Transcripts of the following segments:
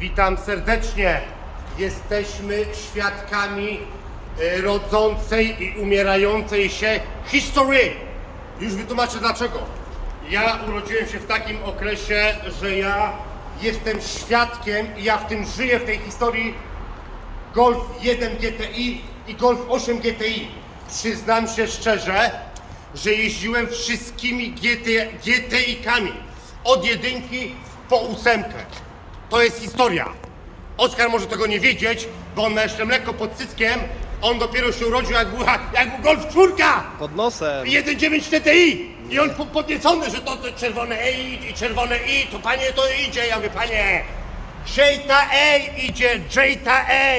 Witam serdecznie. Jesteśmy świadkami e, rodzącej i umierającej się historii. Już wytłumaczę dlaczego. Ja urodziłem się w takim okresie, że ja jestem świadkiem i ja w tym żyję, w tej historii Golf 1 GTI i Golf 8 GTI. Przyznam się szczerze, że jeździłem wszystkimi GT, GTI-kami. Od jedynki po ósemkę. To jest historia. Oskar może tego nie wiedzieć, bo on ma jeszcze mleko pod cyckiem. On dopiero się urodził, jak była, jak był Golf 4! Pod nosem. 1.9 TTI! I on po- podniecony, że to, to czerwone E i czerwone I, to panie to idzie. Ja mówię, panie, Jta A idzie, Jta A!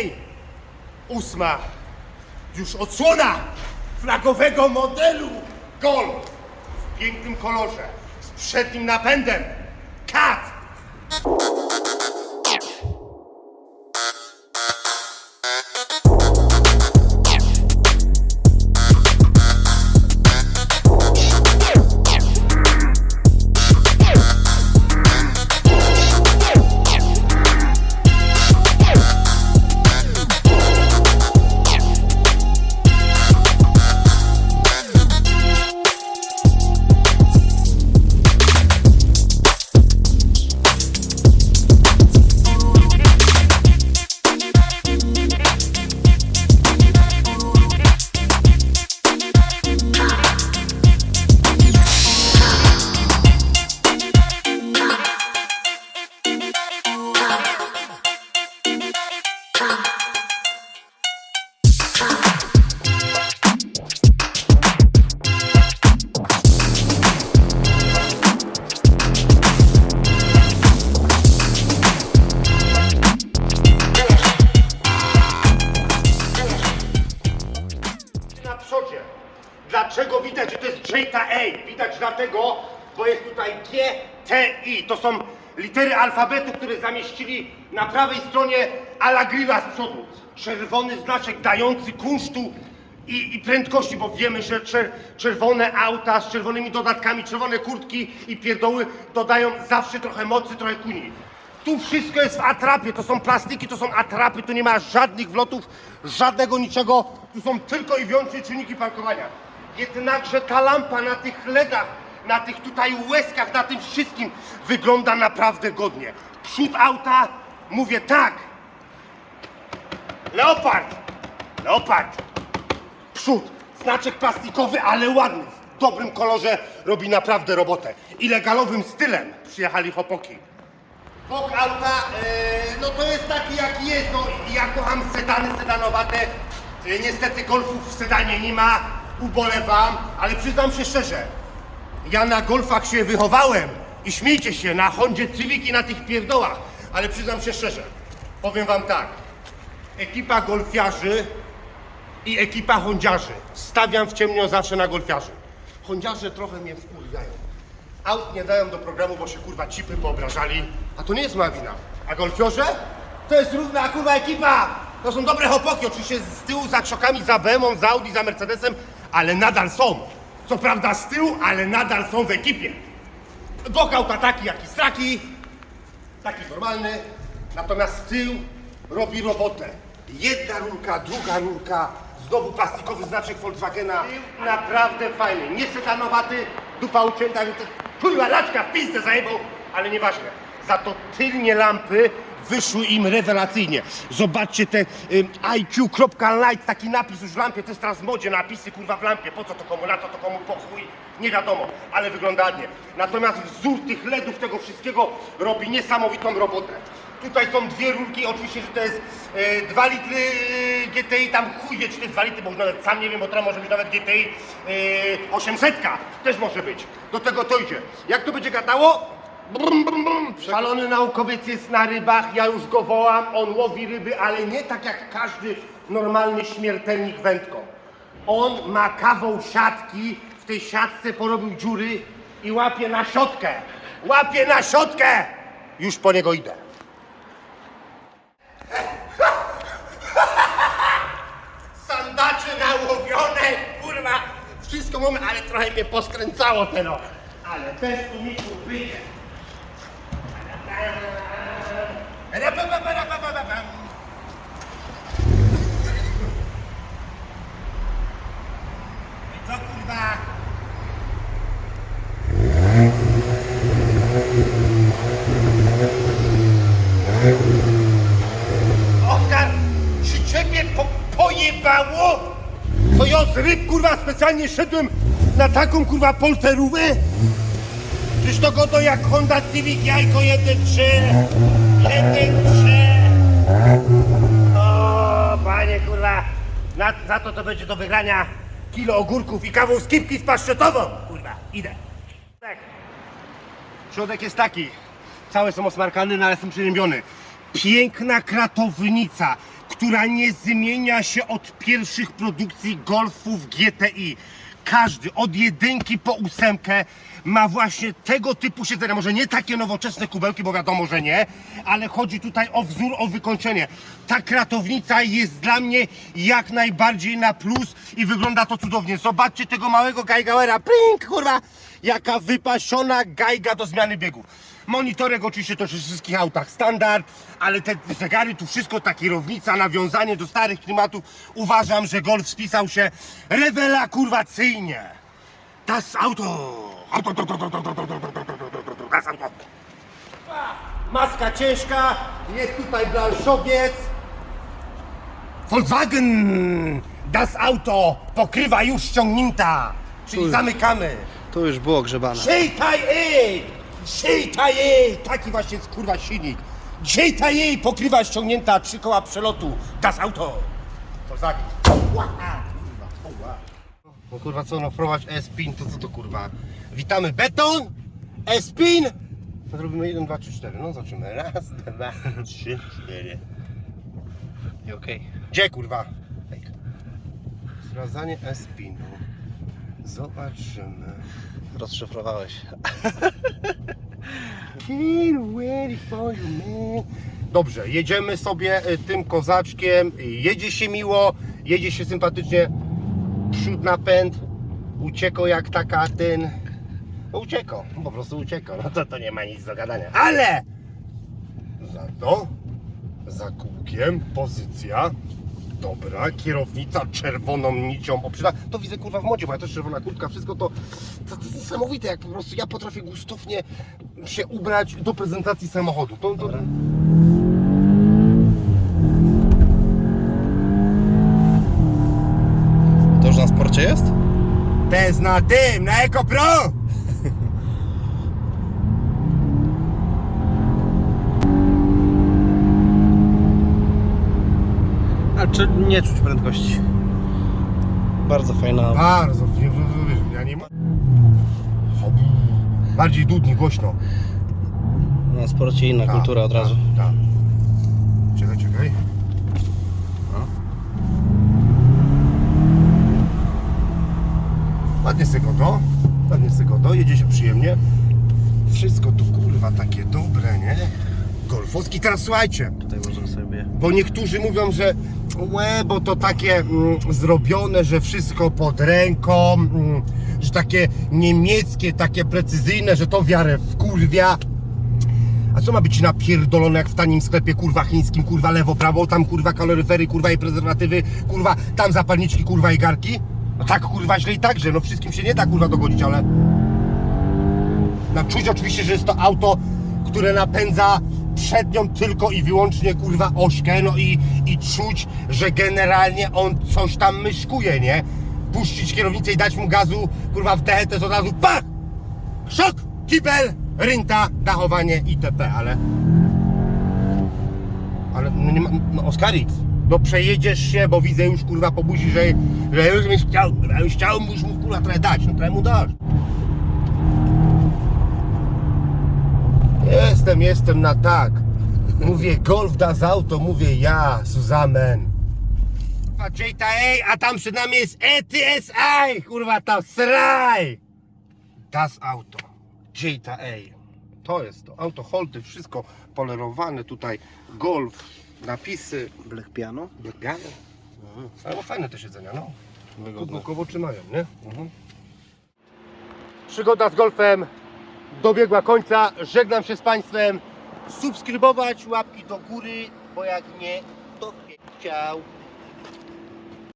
Ósma, już odsłona flagowego modelu Golf w pięknym kolorze, z przednim napędem. Kat! Jest tutaj GTI. To są litery alfabetu, które zamieścili na prawej stronie ala grilla z przodu. Czerwony znaczek dający kunsztu i, i prędkości, bo wiemy, że czer, czerwone auta z czerwonymi dodatkami, czerwone kurtki i pierdoły dodają zawsze trochę mocy, trochę kuni. Tu wszystko jest w atrapie, to są plastiki, to są atrapy, tu nie ma żadnych wlotów, żadnego niczego, tu są tylko i wyłącznie czynniki parkowania. Jednakże ta lampa na tych LEDach, na tych tutaj łezkach, na tym wszystkim wygląda naprawdę godnie. Przód auta, mówię tak, Leopard, Leopard, przód, znaczek plastikowy, ale ładny, w dobrym kolorze, robi naprawdę robotę. I legalowym stylem przyjechali chłopaki. Bok auta, e, no to jest taki jaki jest, no ja kocham sedany, sedanowate, e, niestety golfów w sedanie nie ma, ubolewam, ale przyznam się szczerze, ja na golfach się wychowałem i śmiejcie się, na Hondzie Civic i na tych pierdołach, ale przyznam się szczerze, powiem wam tak, ekipa golfiarzy i ekipa hondziarzy, stawiam w ciemno zawsze na golfiarzy. Hondziarze trochę mnie wkurwiają. Aut nie dają do programu, bo się kurwa cipy poobrażali. A to nie jest moja wina. A golfiorze? To jest równa kurwa ekipa! To są dobre chłopaki, oczywiście z tyłu za krzokami, za BMW, za Audi, za Mercedesem, ale nadal są. Co prawda z tyłu, ale nadal są w ekipie. Bok auta taki jak i straki, taki normalny, natomiast tył robi robotę. Jedna rurka, druga rurka, znowu plastikowy znaczek Volkswagena. Tył naprawdę fajny, nie sedanowaty, dupa ucięta, więc kurwa laczka w pizdę zajebał, ale nieważne. Za to tylnie lampy wyszły im rewelacyjnie. Zobaczcie te y, IQ.light, taki napis już w lampie, to jest teraz w modzie, napisy kurwa w lampie. Po co to komu, na co to komu, po chuj, nie wiadomo, ale wygląda ładnie. Natomiast wzór tych LEDów, tego wszystkiego robi niesamowitą robotę. Tutaj są dwie rurki, oczywiście, że to jest e, 2 litry e, GTI, tam chuj wie, czy to jest 2 litry, bo nawet sam nie wiem, bo teraz może być nawet GTI e, 800, też może być. Do tego to idzie. Jak to będzie gadało? Brum, brum, brum. Szalony naukowiec jest na rybach, ja już go wołam, on łowi ryby, ale nie tak jak każdy normalny śmiertelnik wędką. On ma kawał siatki, w tej siatce porobił dziury i łapie na siatkę. Łapie na siatkę! Już po niego idę. Sandacze nałowione, kurwa, wszystko mamy, ale trochę mnie poskręcało ten ok. Ale bez tłumików wyjdzie. To ja z kurwa specjalnie szedłem na taką kurwa polterówę? Czyż to go to jak Honda Civic jajko 1.3 1.3 O panie kurwa. Na, Za to to będzie do wygrania kilo ogórków i kawał skipki z paszczetową Kurwa, idę. Tak. Środek jest taki. Całe są osmarkane, no ale jestem przyziemiony Piękna kratownica która nie zmienia się od pierwszych produkcji Golfów GTI. Każdy, od jedynki po ósemkę, ma właśnie tego typu siedzenia. Może nie takie nowoczesne kubełki, bo wiadomo, że nie, ale chodzi tutaj o wzór, o wykończenie. Ta kratownica jest dla mnie jak najbardziej na plus i wygląda to cudownie. Zobaczcie tego małego Geigauera. Pink, kurwa! Jaka wypasiona gajga do zmiany biegów. Monitorek oczywiście to w wszystkich autach standard, ale te zegary, tu wszystko, ta kierownica, nawiązanie do starych klimatów. Uważam, że Golf spisał się rewela kurwacyjnie. Das Auto! Das Auto! Maska ciężka, jest tutaj blanszowiec. Volkswagen! Das Auto! Pokrywa już ściągnięta! Czyli zamykamy! To już było grzebane. Szyjtaj jej! Szyjtaj jej! Taki właśnie skurwa silnik. Szyjtaj jej! Pokrywa ściągnięta, trzy koła przelotu. Das Auto! Volkswagen! No kurwa co, no wprowadź S-Pin, to co to kurwa? Witamy beton, S-Pin. No Zrobimy 1, 2, 3, 4. No zobaczymy. Raz, dwa, trzy, cztery. I okej. Gdzie kurwa? Sprawdzanie S-Pinu. Zobaczymy. Rozszyfrowałeś. Can't wait for you, man. Dobrze, jedziemy sobie y, tym kozaczkiem. Jedzie się miło, jedzie się sympatycznie. Przód napęd. Uciekał jak taka ten. No uciekał, po prostu uciekał. No to, to nie ma nic do gadania. Ale za to za kółkiem pozycja. Dobra, kierownica czerwoną nicią obszyta. To widzę kurwa w modzie, bo ja też czerwona kurtka, wszystko to, to, jest niesamowite, jak po prostu ja potrafię gustownie się ubrać do prezentacji samochodu. To, To sporcie jest? Bez na tym, na Eko Pro! A czy nie czuć prędkości? Bardzo fajna. Bardzo, nie, nie, ja nie ma... Bardziej dudni, głośno. Na sporcie inna Tak, kultura od tak, razu. Tak. Czekaj, czekaj. Ładnie sygodo, ładnie sygodo, jedzie się przyjemnie. Wszystko tu kurwa takie dobre, nie? Golfowski, teraz słuchajcie, Tutaj możemy sobie. bo niektórzy mówią, że łe, bo to takie mm, zrobione, że wszystko pod ręką, mm, że takie niemieckie, takie precyzyjne, że to wiarę wkurwia. A co ma być napierdolone jak w tanim sklepie, kurwa chińskim, kurwa lewo, prawo, tam kurwa kaloryfery, kurwa i prezerwatywy, kurwa tam zapalniczki, kurwa i garki? No tak kurwa źle i także, no wszystkim się nie da kurwa dogodzić, ale... No czuć oczywiście, że jest to auto, które napędza przednią tylko i wyłącznie kurwa ośkę, no i, i czuć, że generalnie on coś tam myszkuje, nie? Puścić kierownicę i dać mu gazu, kurwa w dechę, to jest od razu pach! Szok, kibel, rynta, dachowanie itp., ale... Ale no nie ma, no Oskarik, no przejedziesz się, bo widzę już kurwa po buzi, że, że już byś chciał, już chciał, już mu kurwa trochę dać, no trochę mu dasz. Jestem, jestem na tak. Mówię Golf das Auto, mówię ja, Suzamen. Jta, a tam przed nami jest ETSI, kurwa tam sraj. Das Auto, Jta. To jest to, auto holdy, wszystko polerowane tutaj, Golf, napisy, Black piano. Biegane. Ale fajne te siedzenia, no. Wygodne. Bokowo trzymają, nie? Mhm. Przygoda z golfem dobiegła końca. Żegnam się z Państwem. subskrybować, łapki do góry, bo jak nie, to chciał.